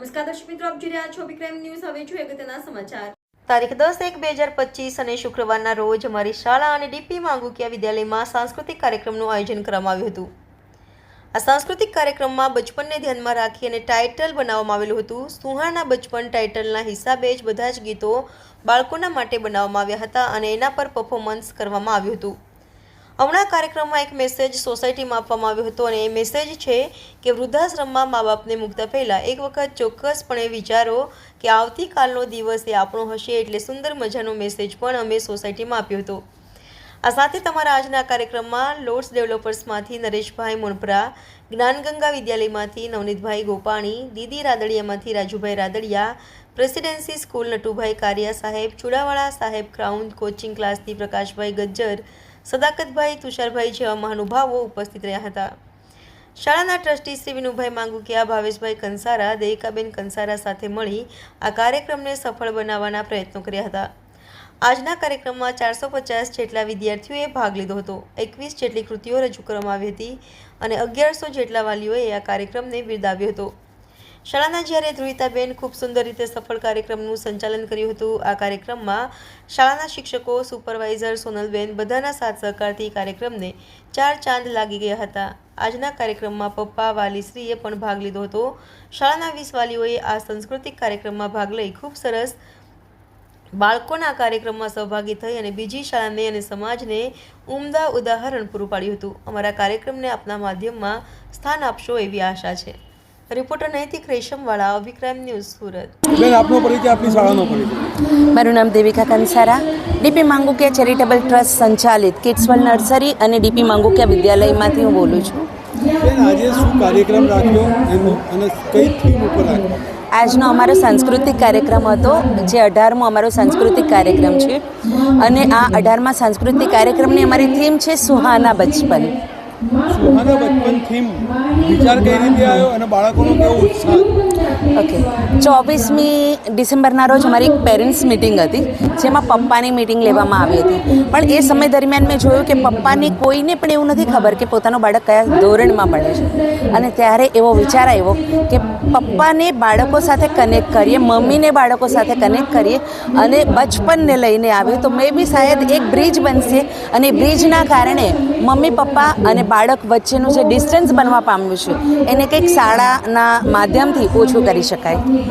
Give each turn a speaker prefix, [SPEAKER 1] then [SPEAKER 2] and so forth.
[SPEAKER 1] નમસ્કાર દર્શક મિત્રો, આપ જોઈ રહ્યા છો વિક્રમ ન્યૂઝ. હવે જોઈએ અગત્યના સમાચાર.
[SPEAKER 2] તારીખ દસ એક બે હજાર પચીસ અને શુક્રવારના રોજ અમારી શાળા અને ડીપી માંગુકિયા વિદ્યાલયમાં સાંસ્કૃતિક કાર્યક્રમનું આયોજન કરવામાં આવ્યું હતું. આ સાંસ્કૃતિક કાર્યક્રમમાં બચપનને ધ્યાનમાં રાખી અને ટાઇટલ બનાવવામાં આવેલું હતું. સુહાના બચપન ટાઇટલના હિસાબે જ બધા જ ગીતો બાળકોના માટે બનાવવામાં આવ્યા હતા અને એના પર પરફોર્મન્સ કરવામાં આવ્યું હતું. હમણાં કાર્યક્રમમાં એક મેસેજ સોસાયટીમાં આપવામાં આવ્યો હતો અને એ મેસેજ છે કે વૃદ્ધાશ્રમમાં મા બાપને મૂકતા પહેલાં એક વખત ચોક્કસપણે વિચારો કે આવતીકાલનો દિવસ એ આપણો હશે એટલે સુંદર મજાનો મેસેજ પણ અમે સોસાયટીમાં આપ્યો હતો. આ સાથે તમારા આજના કાર્યક્રમમાં લોર્ડ્સ ડેવલપર્સમાંથી નરેશભાઈ મુણપરા જ્ઞાનગંગા વિદ્યાલયમાંથી નવનીતભાઈ ગોપાણી દીદી રાદડિયામાંથી રાજુભાઈ રાદડિયા, પ્રેસિડેન્સી સ્કૂલ નટુભાઈ કારિયા સાહેબ, ચુડાવાળા સાહેબ ક્રાઉન કોચિંગ ક્લાસથી પ્રકાશભાઈ ગજ્જર સદાકતભાઈ, તુષારભાઈ જેવા મહાનુભાવો ઉપસ્થિત રહ્યા હતા. શાળાના ટ્રસ્ટી શ્રી વિનુભાઈ માંગુકિયા, ભાવેશભાઈ કંસારા દેવિકાબેન કંસારા સાથે મળી આ કાર્યક્રમને સફળ બનાવવાના પ્રયત્નો કર્યા હતા. આજના કાર્યક્રમમાં ચારસો પચાસ જેટલા વિદ્યાર્થીઓએ ભાગ લીધો હતો. એકવીસ જેટલી કૃતિઓ રજૂ કરવામાં આવી હતી અને અગિયારસો જેટલા વાલીઓએ આ કાર્યક્રમને બિરદાવ્યો હતો. શાળાના જ્યારે ધ્રુવિતાબેન ખૂબ સુંદર રીતે સફળ કાર્યક્રમનું સંચાલન કર્યું હતું, આ કાર્યક્રમમાં શાળાના શિક્ષકો, સુપરવાઇઝર સોનલબેન બધાના સાથ સહકારથી કાર્યક્રમને ચાર ચાંદ લાગી ગયા હતા. આજના કાર્યક્રમમાં પપ્પા વાલીશ્રીએ પણ ભાગ લીધો હતો. શાળાના વીસ વાલીઓએ આ સાંસ્કૃતિક કાર્યક્રમમાં ભાગ લઈ ખૂબ સરસ બાળકોના કાર્યક્રમમાં સહભાગી થઈ અને બીજી શાળાને અને સમાજને ઉમદા ઉદાહરણ પૂરું પાડ્યું હતું. અમારા કાર્યક્રમને આપના માધ્યમમાં સ્થાન આપશો એવી આશા છે. રિપોર્ટર નૈતિક રેશમવાળા વિક્રમ ન્યૂઝ સુરત.
[SPEAKER 3] બેન આપનો પરિચય આપની શાળાનો પરિચય.
[SPEAKER 4] મારું નામ Devika Kansara. DP Mangukiya charitable trust સંચાલિત કિડ્સવલ નર્સરી અને ડીપી માંગુકિયા વિદ્યાલયમાંથી હું બોલું છું.
[SPEAKER 3] આજે શું કાર્યક્રમ રાખ્યો અને કઈ થીમ ઉપર રાખ્યો?
[SPEAKER 4] આજનો અમારો સાંસ્કૃતિક કાર્યક્રમ હતો જે અઢારમો અમારો સાંસ્કૃતિક કાર્યક્રમ છે. અને આ અઢારમા સાંસ્કૃતિક કાર્યક્રમની અમારી થીમ છે સુહાના બચપન.
[SPEAKER 3] સુહાના બચપન થીમ વિચાર કઈ રીતે આવ્યો અને બાળકોનો કેવો ઉત્સાહ.
[SPEAKER 4] ઓકે ચોવીસમી ડિસેમ્બરના રોજ અમારી એક પેરેન્ટ્સ મિટિંગ હતી, જેમાં પપ્પાની મિટિંગ લેવામાં આવી હતી. પણ એ સમય દરમિયાન મેં જોયું કે પપ્પાની કોઈને પણ એવું નથી ખબર કે પોતાનું બાળક કયા ધોરણમાં ભણે છે. અને ત્યારે એવો વિચાર આવ્યો કે પપ્પાને બાળકો સાથે કનેક્ટ કરીએ, મમ્મીને બાળકો સાથે કનેક્ટ કરીએ અને બચપનને લઈને આવ્યું તો મે બી શાયદ એક બ્રિજ બનશે અને બ્રિજના કારણે મમ્મી, પપ્પા અને બાળક વચ્ચેનું જે ડિસ્ટન્સ બનવા પામ્યું છે, એને કંઈક શાળાના માધ્યમથી ઓછું કરી શકાય.